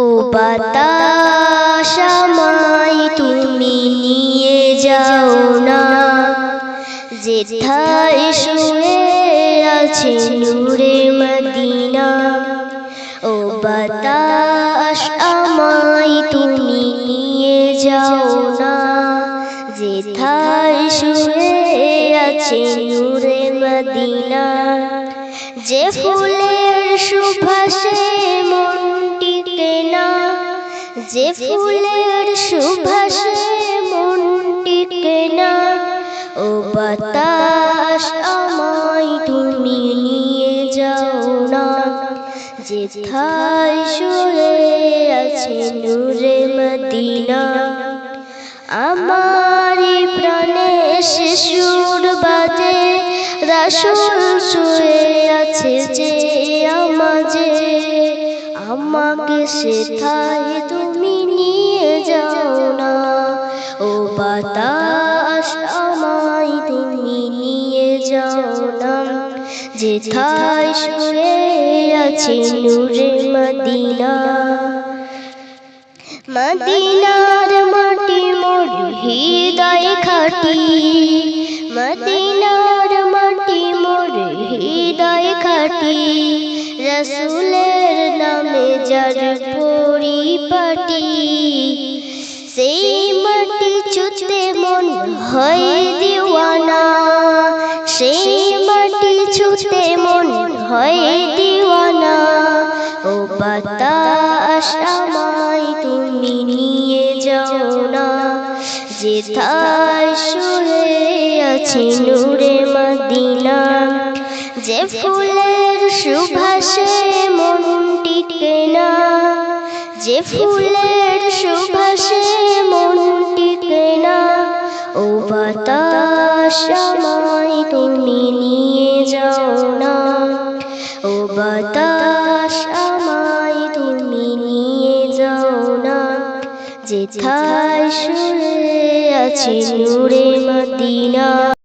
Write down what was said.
ও বাতাস আমায় তুমি নিয়ে যাও না। যেথায় শুয়ে আছে নূরে মদিনা, ও বাতাস তুমি নিয়ে যাও না। যেথায় শুয়ে আছে নূরে মদিনা, যে ফুলের সুভাষে মনটিকে না। যে ফুলের সুভাষে মনটিকে না ও বাতাস আমায় তুমি নিয়ে যাও না। যেথায় শুয়ে আছে নূরে মদিনা আমার প্রাণে শিশুর বাজে রাসুল শুয়ে আছে যে আমাজে আমাকে সেথায় তুমি নিয়ে যাও না। ও বাতাস আমায় তুমি নিয়ে যাও না। যেথায় শুয়ে আছে নূরে মদিনা। মদিনার মাটি মোর হৃদয় খাটি। মদিনার মাটি মোর হৃদয় খাটি। রসুলের যার পরিপাটি সেই মাটি ছুতে মন হয় দিওয়ানা। সেই মাটি ছুতে মন হয় দিওয়ানা। ও বাতাস আমায় তুমি নিয়ে যাও না। যেথায় শুয়ে আছে নূরে যে ফুলের সুভাষে মনটিকে না যে ফুলের সুভাষে মনটিকে না ও বাতাস আমায় তুমি নিয়ে যাও না ও বাতাস আমায় তুমি নিয়ে যাও না। যেথায় শুয়ে আছে নূরে মদিনা।